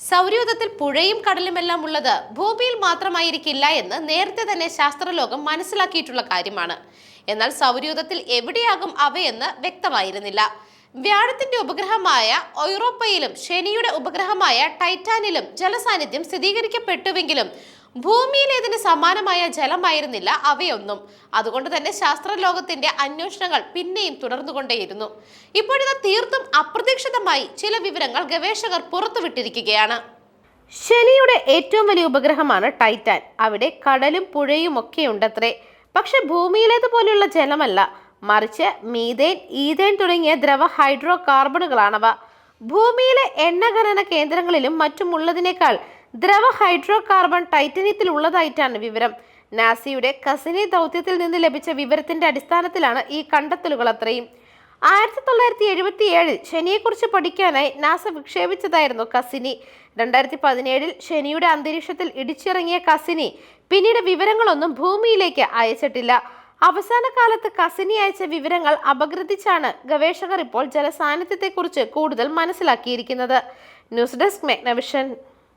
സൗരയൂഥത്തിൽ പുഴയും കടലുമെല്ലാം ഉള്ളത് ഭൂമിയിൽ മാത്രമായിരിക്കില്ല എന്ന് നേരത്തെ തന്നെ ശാസ്ത്രലോകം മനസ്സിലാക്കിയിട്ടുള്ള കാര്യമാണ്. എന്നാൽ സൗരയൂഥത്തിൽ എവിടെയാകും അവയെന്ന് വ്യക്തമായിരുന്നില്ല. വ്യാഴത്തിന്റെ ഉപഗ്രഹമായ യൂറോപ്പയിലും ശനിയുടെ ഉപഗ്രഹമായ ടൈറ്റാനിലും ജലസാന്നിധ്യം സ്ഥിരീകരിക്കപ്പെട്ടുവെങ്കിലും ഭൂമിയിലേതിന് സമാനമായ ജലമായിരുന്നില്ല അവയൊന്നും. അതുകൊണ്ട് തന്നെ ശാസ്ത്രലോകത്തിന്റെ അന്വേഷണങ്ങൾ പിന്നെയും തുടർന്നുകൊണ്ടേയിരുന്നു. ഇപ്പോഴിത് തീർത്തും അപ്രതീക്ഷിതമായി ചില വിവരങ്ങൾ ഗവേഷകർ പുറത്തുവിട്ടിരിക്കുകയാണ്. ശനിയുടെ ഏറ്റവും വലിയ ഉപഗ്രഹമാണ് ടൈറ്റാൻ. അവിടെ കടലും പുഴയും ഒക്കെ ഉണ്ടത്രേ. പക്ഷെ ഭൂമിയിലേതുപോലെയുള്ള ജലമല്ല. മറിച്ച് മീതേൻ ഈതേൻ തുടങ്ങിയ ദ്രവ ഹൈഡ്രോ കാർബണുകളാണവ ഭൂമിയിലെ എണ്ണഖനന കേന്ദ്രങ്ങളിലും മറ്റുമുള്ളതിനേക്കാൾ ദ്രവ ഹൈഡ്രോ കാർബൺ ടൈറ്റനിയത്തിൽ ഉള്ളതായിട്ടാണ് വിവരം. നാസിയുടെ കസിനി ദൗത്യത്തിൽ നിന്ന് ലഭിച്ച വിവരത്തിന്റെ അടിസ്ഥാനത്തിലാണ് ഈ കണ്ടെത്തലുകൾ അത്രയും. ആയിരത്തി തൊള്ളായിരത്തി എഴുപത്തി ഏഴിൽ ശനിയെക്കുറിച്ച് പഠിക്കാനായി നാസ വിക്ഷേപിച്ചതായിരുന്നു കസിനി. രണ്ടായിരത്തി പതിനേഴിൽ ശനിയുടെ അന്തരീക്ഷത്തിൽ ഇടിച്ചിറങ്ങിയ കസിനി പിന്നീട് വിവരങ്ങളൊന്നും ഭൂമിയിലേക്ക് അയച്ചിട്ടില്ല. അവസാന കാലത്ത് കസിനി അയച്ച വിവരങ്ങൾ അപഗ്രഥിച്ചാണ് ഗവേഷകർ ഇപ്പോൾ ജലസാന്നിധ്യത്തെക്കുറിച്ച് കൂടുതൽ മനസ്സിലാക്കിയിരിക്കുന്നത്. News desk മെഗ്നവിഷൻ